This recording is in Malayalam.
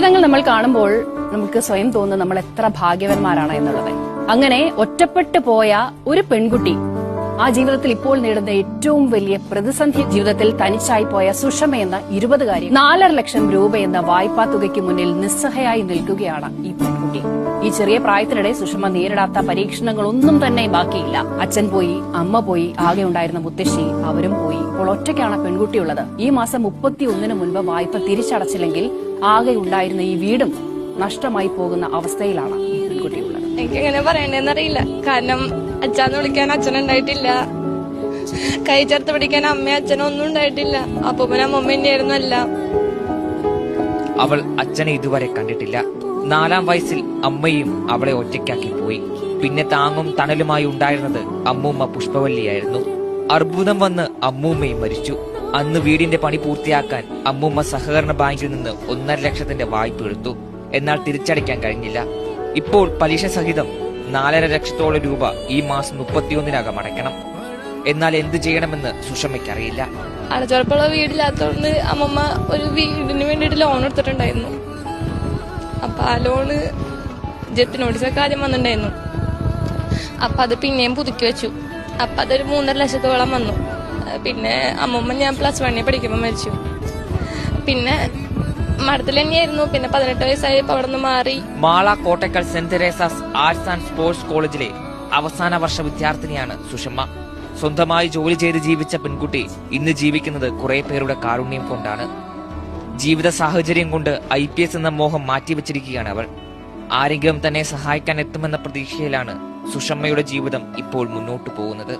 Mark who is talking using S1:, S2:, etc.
S1: ജീവിതങ്ങൾ നമ്മൾ കാണുമ്പോൾ നമുക്ക് സ്വയം തോന്നുന്നു നമ്മൾ എത്ര ഭാഗ്യവന്മാരാണ് എന്നുള്ളത്. അങ്ങനെ ഒറ്റപ്പെട്ടു പോയ ഒരു പെൺകുട്ടി ആ ജീവിതത്തിൽ ഇപ്പോൾ നേടുന്ന ഏറ്റവും വലിയ പ്രതിസന്ധി ജീവിതത്തിൽ തനിച്ചായി പോയ സുഷമ എന്ന ഇരുപതുകാരി നാലര ലക്ഷം രൂപ എന്ന വായ്പാ തുകയ്ക്ക് മുന്നിൽ നിസ്സഹയായി നിൽക്കുകയാണ് ഈ പെൺകുട്ടി. ചെറിയ പ്രായത്തിനിടെ സുഷമ നേരിടാത്ത പരീക്ഷണങ്ങളൊന്നും തന്നെ ബാക്കിയില്ല. അച്ഛൻ പോയി അമ്മ പോയി ആകെ ഉണ്ടായിരുന്ന മുത്തശ്ശി അവരും പോയി. ഇപ്പോൾ ഒറ്റയ്ക്കാണ് പെൺകുട്ടിയുള്ളത്. ഈ മാസം മുപ്പത്തി ഒന്നിന് മുൻപ് വായ്പ തിരിച്ചടച്ചില്ലെങ്കിൽ ആകെ ഉണ്ടായിരുന്ന ഈ വീടും നഷ്ടമായി പോകുന്ന അവസ്ഥയിലാണ് പെൺകുട്ടിയുള്ളത്.
S2: പറയണ്ടെന്നറിയില്ല കാരണം അച്ഛാന്ന് വിളിക്കാൻ അച്ഛനുണ്ടായിട്ടില്ല. കൈ ചേർത്ത് പിടിക്കാൻ അമ്മയും അച്ഛനും ഒന്നും ഉണ്ടായിട്ടില്ല. അപ്പൊ പിന്നെ ആയിരുന്നു എല്ലാം.
S3: അവൾ അച്ഛനെ ഇതുവരെ കണ്ടിട്ടില്ല. നാലാം വയസ്സിൽ അമ്മയും അവളെ ഒറ്റയ്ക്കാക്കി പോയി. പിന്നെ താങ്ങും തണലുമായി ഉണ്ടായിരുന്നത് അമ്മൂമ്മ പുഷ്പവല്ലിയായിരുന്നു. അർബുദം വന്ന് അമ്മൂമ്മയും മരിച്ചു. അന്ന് വീടിന്റെ പണി പൂർത്തിയാക്കാൻ അമ്മൂമ്മ സഹകരണ ബാങ്കിൽ നിന്ന് ഒന്നര ലക്ഷത്തിന്റെ വായ്പ എടുത്തു. എന്നാൽ തിരിച്ചടയ്ക്കാൻ കഴിഞ്ഞില്ല. ഇപ്പോൾ പലിശ സഹിതം നാലര ലക്ഷത്തോളം രൂപ ഈ മാസം മുപ്പത്തിയൊന്നിനകം അടയ്ക്കണം. എന്നാൽ എന്ത് ചെയ്യണമെന്ന് സുഷമയ്ക്കറിയില്ല.
S2: അടച്ചുറപ്പുള്ള വീടില്ലാത്തതുകൊണ്ട് അമ്മമ്മ ഒരു വീടിന് വേണ്ടിട്ട് ലോൺ എടുത്തിട്ടുണ്ടായിരുന്നു. അപ്പൊ ആ ലോണ് ജപ്തി കാര്യം വന്നിട്ടുണ്ടായിരുന്നു. അപ്പൊ അത് പിന്നെയും പുതുക്കി വെച്ചു. അപ്പൊ അതൊരു മൂന്നര ലക്ഷത്തോളം വന്നു. പിന്നെ അമ്മമ്മ ഞാൻ പ്ലസ് വണ്ണിൽ പഠിക്കുമ്പോൾ മരിച്ചു. പിന്നെ മഠത്തിൽ തന്നെയായിരുന്നു. പിന്നെ പതിനെട്ട് വയസ്സായപ്പോ അവിടെ നിന്ന് മാറി.
S3: Mala Kottakkal Saint Teresa's Arts and Sports കോളേജിലെ അവസാന വർഷ വിദ്യാർത്ഥിനിയാണ് സുഷമ്മ സ്വന്തമായി ജോലി ചെയ്ത് ജീവിച്ച പെൺകുട്ടി ഇന്ന് ജീവിക്കുന്നത് കുറെ പേരുടെ കാരുണ്യം കൊണ്ടാണ്. ജീവിത സാഹചര്യം കൊണ്ട് ഐ പി എസ് എന്ന മോഹം മാറ്റിവെച്ചിരിക്കുകയാണ് അവൾ. ആരെങ്കിലും തന്നെ സഹായിക്കാൻ എത്തുമെന്ന പ്രതീക്ഷയിലാണ് സുഷമ്മയുടെ ജീവിതം ഇപ്പോൾ മുന്നോട്ടു പോകുന്നത്.